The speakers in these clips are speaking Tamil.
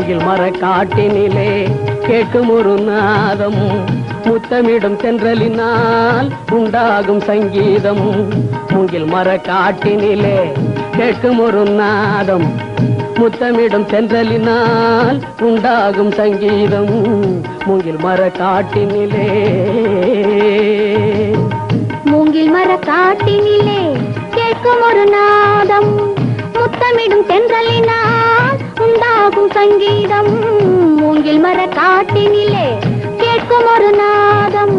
காட்டினிலே கேட்கும் ஒரு நாதம். முத்தமிடும் தென்றலினால் உண்டாகும் சங்கீதம். மூங்கில் மர காட்டினிலே கேட்கும் ஒரு நாதம். முத்தமிடும் தென்றலினால் உண்டாகும் சங்கீதம். மூங்கில் மர காட்டினிலே மூங்கில் மர காட்டினிலே கேட்கும் ஒரு நாதம். முத்தமிடும் தென்றலின் சங்கீதம் மூங்கில் மர காட்டினிலே கேட்கும் ஒரு நாதம்.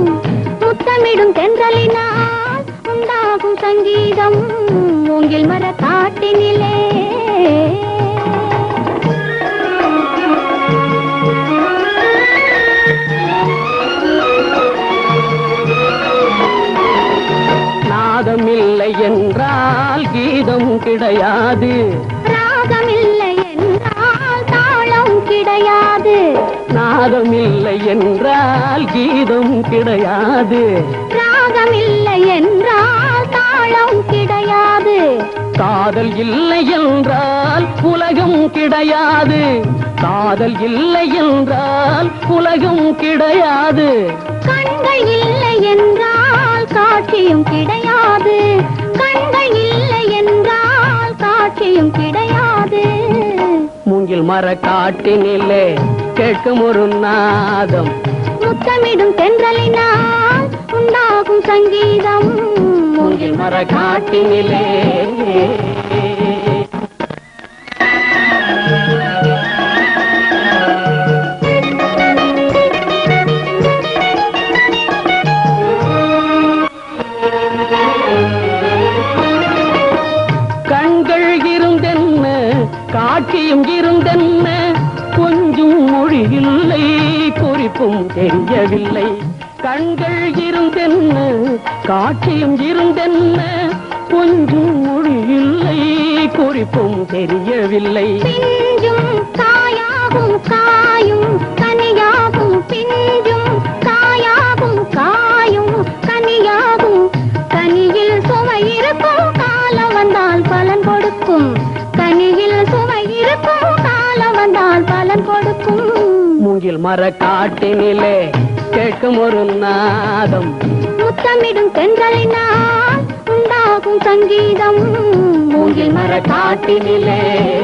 முத்தமிடும் தென்றலினால் உண்டாகும் சங்கீதம் மூங்கில் மர காட்டினிலே. நாதம் இல்லை என்றால் கீதம் கிடையாது. நாதம் இல்லை என்றால் கீதம் கிடையாது. ராகமில்லை என்றால் தாளம் கிடையாது. காதல் இல்லை என்றால் உலகம் கிடையாது. காதல் இல்லை என்றால் உலகம் கிடையாது. கண்கள் இல்லை என்றால் காட்சியும் கிடையாது. கண்கள் இல்லை என்றால் காட்சியும் கிடையாது. மூங்கில் மர காட்டினிலே கேட்கும் ஒரு நாதம். முத்தமிடும் தென்றலினால் உண்டாகும் சங்கீதம். மூங்கில் மர காட்டினிலே தெரியவில்லை. கண்கள் இருந்தென்ன காட்சியும் இருந்தென்ன கொஞ்சம் மொழி இல்லை குறிப்பும் தெரியவில்லை. காயாகும் காயும் கனியாகும் பிஞ்சும் காயாகும் காயும் கனியாகும். கனியில் சுவை இருக்கும் காலம் வந்தால் பலன் கொடுக்கும். கனியில் சுவை இருக்கும் காலம் வந்தால் பலன் கொடுக்கும். மூங்கில் மர காட்டினிலே கேட்கும் ஒரு நாதம். முத்தமிடும் தென்றலினால் உண்டாகும் சங்கீதம். மூங்கில் மர காட்டினிலே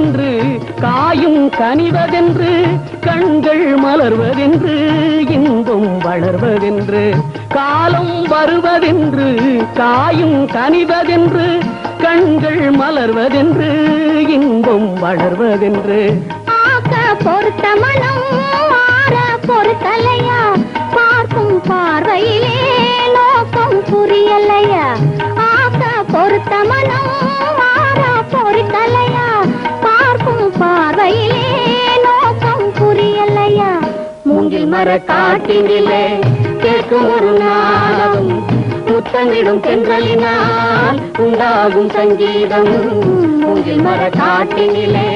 வருவதென்று காயும் கனிவதென்று கண்கள் மலர்வதென்று இன்பம் வளர்வதென்று காலம் வருவதென்று காயும் கனிவதென்று கண்கள் மலர்வதென்று இன்பம் வளர்வதென்று. ஆக்க பொறுத்த மனம் மாற பொறுத்தலையா? பார்க்கும் பார்வையிலே நோக்கம் புரியலையா? ஆக்க பொறுத்த மர காட்டினிலே கேட்கும் ஒரு நாளும் முத்தமிடும் தென்றலினால் உண்டாகும் சங்கீதம் மூங்கில் மர காட்டினிலே.